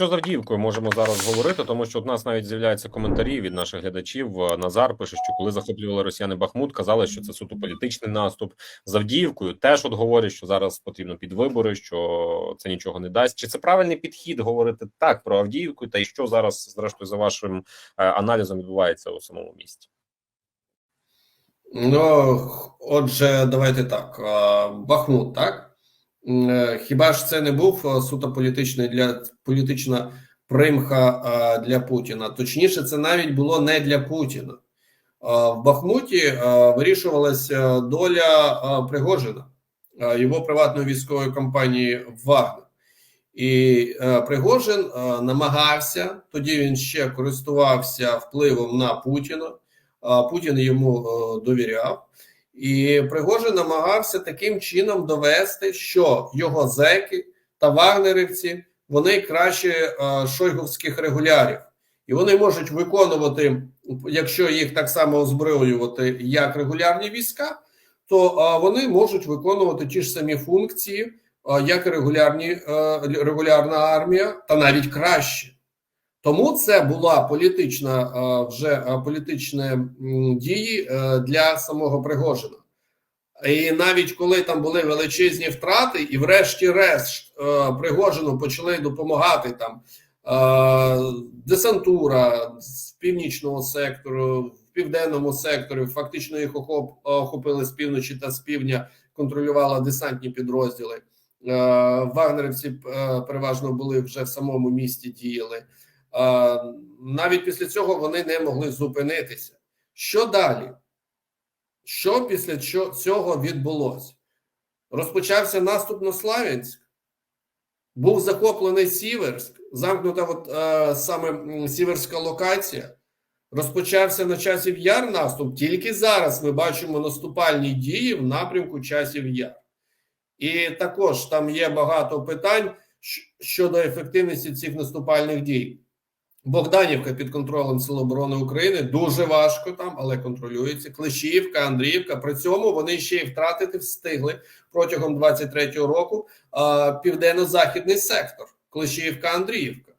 Що з Авдіївкою можемо зараз говорити? Тому що у нас навіть з'являються коментарі від наших глядачів. Е, Назар пише, що коли захоплювали росіяни Бахмут, казали, що це суто політичний наступ з Авдіївкою. Теж от говорять, що зараз потрібно під вибори, що це нічого не дасть. Чи це правильний підхід говорити так про Авдіївку? Та й що зараз, зрештою, за вашим е, аналізом відбувається у самому місті? Ну, отже, давайте так. Бахмут, так? Е, Хіба ж це не був а, суто політичний для політична примха для Путіна? Точніше, це навіть було не для Путіна. В Бахмуті вирішувалася доля Пригожина, його приватної військової компанії Вагнер. І е, Пригожин е, намагався, тоді він ще користувався впливом на Путіна. Путін йому е, довіряв, і Пригожин намагався таким чином довести, що його зеки та вагнерівці вони краще е, шойговських регулярів, і вони можуть виконувати, якщо їх так само озброювати, як регулярні війська, то е, вони можуть виконувати ті ж самі функції, е, як регулярні е, регулярна армія, та навіть краще. Тому це була політична е, вже е, політичні дії е, для самого Пригожина. І навіть коли там були величезні втрати, і врешті-решт Пригожину почали допомагати там десантура з північного сектору, в південному секторі, фактично їх охопили з півночі та з півдня, контролювала десантні підрозділи. Вагнерівці переважно були вже в самому місті діяли. Навіть після цього вони не могли зупинитися. Що далі? Що після цього відбулося? Розпочався наступ на Славянськ, був захоплений Сіверськ, замкнута от, е, саме сіверська локація. Розпочався на часів яр наступ. Тільки зараз ми бачимо наступальні дії в напрямку часів яр. І також там є багато питань щодо ефективності цих наступальних дій. Богданівка під контролем Сил оборони України дуже важко там, але контролюється. Клещіївка, Андріївка. При цьому вони ще й втратити встигли протягом 23-го року південно-західний сектор. Клещіївка, Андріївка.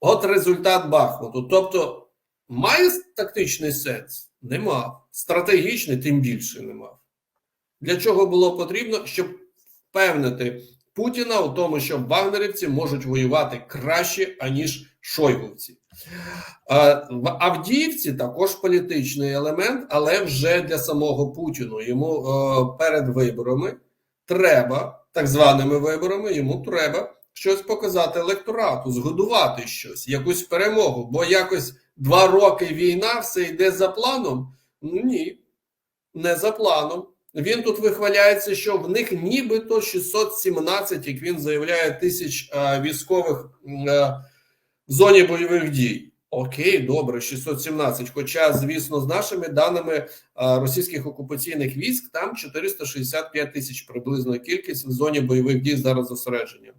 От результат Бахмуту. Тобто, має тактичний сенс? Не мав. Стратегічний, тим більше не мав. Для чого було потрібно, щоб впевнити Путіна у тому, що вагнерівці можуть воювати краще, аніж шойгувці. А, В Авдіївці також політичний елемент, але вже для самого Путіну. Йому е, перед виборами треба, так званими виборами, йому треба щось показати електорату, згодувати щось, якусь перемогу. Бо якось два роки війна, все йде за планом. Ну, Ні, не за планом. Він тут вихваляється, що в них нібито 617, як він заявляє, тисяч е, військових е, в зоні бойових дій. Окей, добре, 617. Хоча, звісно, з нашими даними е, російських окупаційних військ там 465 тисяч приблизно кількість в зоні бойових дій зараз зосередження.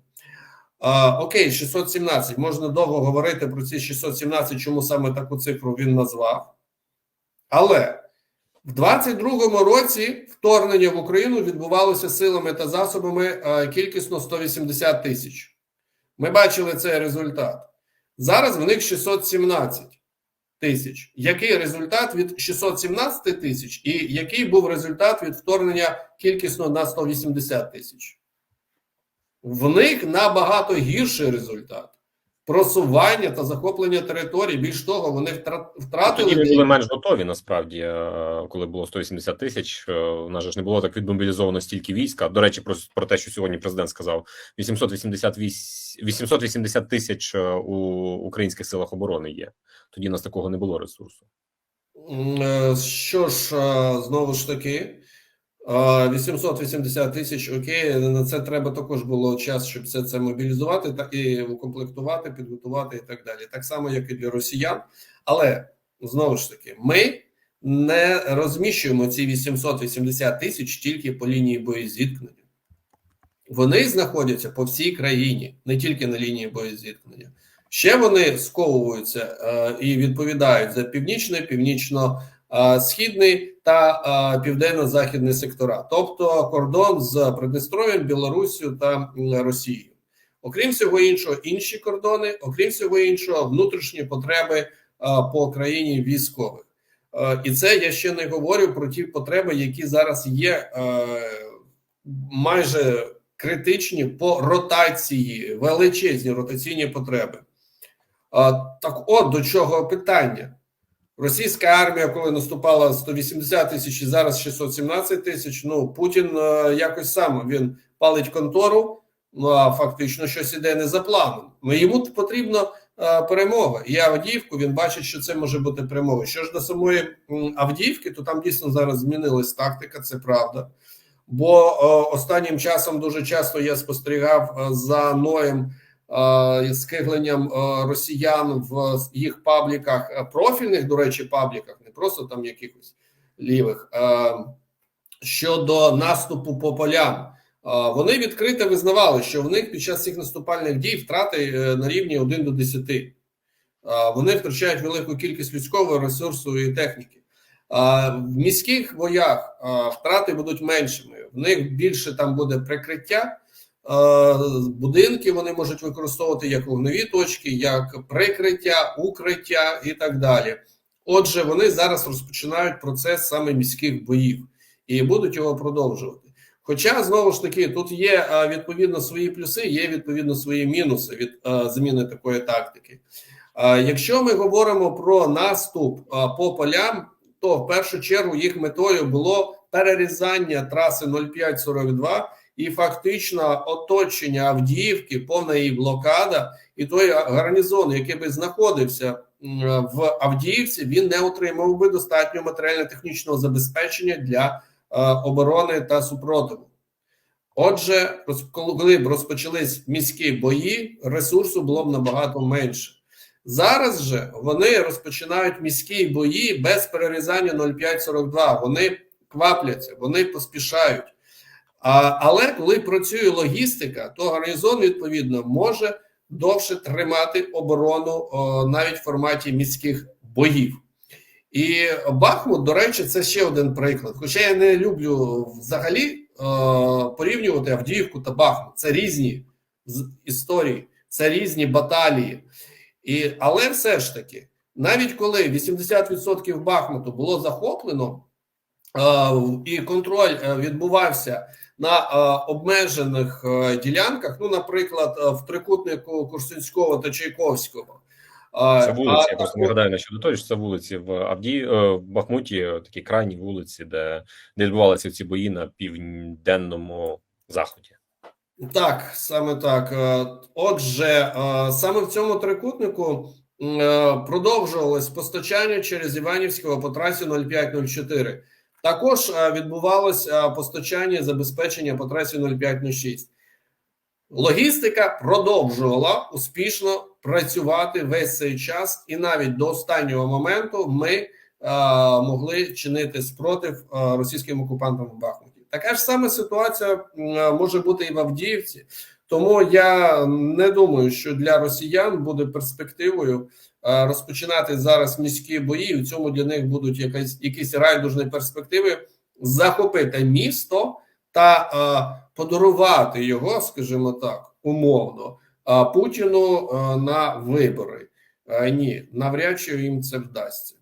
Е, окей, 617. Можна довго говорити про ці 617, чому саме таку цифру він назвав. Але в 22-му році вторгнення в Україну відбувалося силами та засобами е, кількісно 180 тисяч. Ми бачили цей результат. Зараз в них 617 тисяч. Який результат від 617 тисяч, і який був результат від вторгнення кількісно на 180 тисяч? В них набагато гірший результат. Просування та захоплення територій. Більш того, вони втра- втратили Тоді були менш готові насправді, е, коли було 180 тисяч. е, У нас ж не було так відмобілізовано стільки війська. До речі, про, про те, що сьогодні президент сказав: 888 880 тисяч е, у українських силах оборони є. Тоді у нас такого не було ресурсу. Е, Що ж, е, знову ж таки, е, 880 тисяч, окей, на це треба також було час, щоб все це мобілізувати та і укомплектувати, підготувати і так далі. Так само, як і для росіян. Але знову ж таки, ми не розміщуємо ці 880 тисяч тільки по лінії боєзіткнення. Вони знаходяться по всій країні, не тільки на лінії боєзіткнення. Ще вони сковуються е, і відповідають за північний, північно-східний та е, південно-західний сектора, тобто кордон з Придністров'ям, Білоруссю та Росією. Окрім всього іншого, інші кордони, окрім всього іншого, внутрішні потреби е, по країні військових. Е, І це я ще не говорю про ті потреби, які зараз є е, майже критичні по ротації, величезні ротаційні потреби. Так, от до чого питання. Російська армія, коли наступала 180 тисяч і зараз 617 тисяч. Ну Путін е, якось сам він палить контору, ну а фактично щось іде не за планом. Ну йому потрібна е, перемога. І Авдіївку він бачить, що це може бути перемога. Що ж до самої Авдіївки, то там дійсно зараз змінилась тактика, це правда. Бо е, останнім часом дуже часто я спостерігав за ноєм скигленням е, росіян в їх пабліках, е, профільних, до речі, пабліках, не просто там якихось лівих. Е, щодо наступу по полям, Е, вони відкрито визнавали, що в них під час цих наступальних дій втрати е, на рівні 1 до 10. Е, Вони втрачають велику кількість людського ресурсу і техніки. В міських боях втрати будуть меншими. В них більше там буде прикриття. А, Будинки вони можуть використовувати як вогневі точки, як прикриття, укриття і так далі. Отже, вони зараз розпочинають процес саме міських боїв і будуть його продовжувати. Хоча знову ж таки тут є відповідно свої плюси, є відповідно свої мінуси від зміни такої тактики. Якщо ми говоримо про наступ по полям, то в першу чергу їх метою було перерізання траси 0542 і фактично оточення Авдіївки, повна її блокада, і той гарнізон, який би знаходився в Авдіївці, він не отримав би достатньо матеріально-технічного забезпечення для е, оборони та супротиву. Отже, коли б розпочались міські бої, ресурсу було б набагато менше. Зараз же вони розпочинають міські бої без перерізання 0542. Вони квапляться, вони поспішають. А, але коли працює логістика, то гарнізон відповідно може довше тримати оборону о, навіть в форматі міських боїв. І Бахмут, до речі, це ще один приклад. Хоча я не люблю взагалі е, порівнювати Авдіївку та Бахмут. Це різні історії, це різні баталії. І, але все ж таки, навіть коли 80% Бахмуту було захоплено, і контроль е, відбувався на е, обмежених е, ділянках, ну, наприклад, е, в трикутнику Курсинського та Чайковського. Це вулиці, а я просто нагадаю на щодо того, що це вулиці в Авді е, в Бахмуті, такі крайні вулиці, де, де відбувалися ці бої на південному заході. Так, саме так. Отже, саме в цьому трикутнику продовжувалось постачання через Іванівського по трасі 0504. Також е, відбувалось е, постачання забезпечення по трасі 0506. Логістика продовжувала успішно працювати весь цей час, і навіть до останнього моменту ми е, могли чинити спротив е, російським окупантам в Бахмуті. Така ж сама ситуація може бути і в Авдіївці. Тому я не думаю, що для росіян буде перспективою е, розпочинати зараз міські бої. В цьому для них будуть якісь якісь райдужні перспективи захопити місто та е, подарувати його, скажімо так, умовно е, Путіну на вибори. Ні, навряд чи їм це вдасться.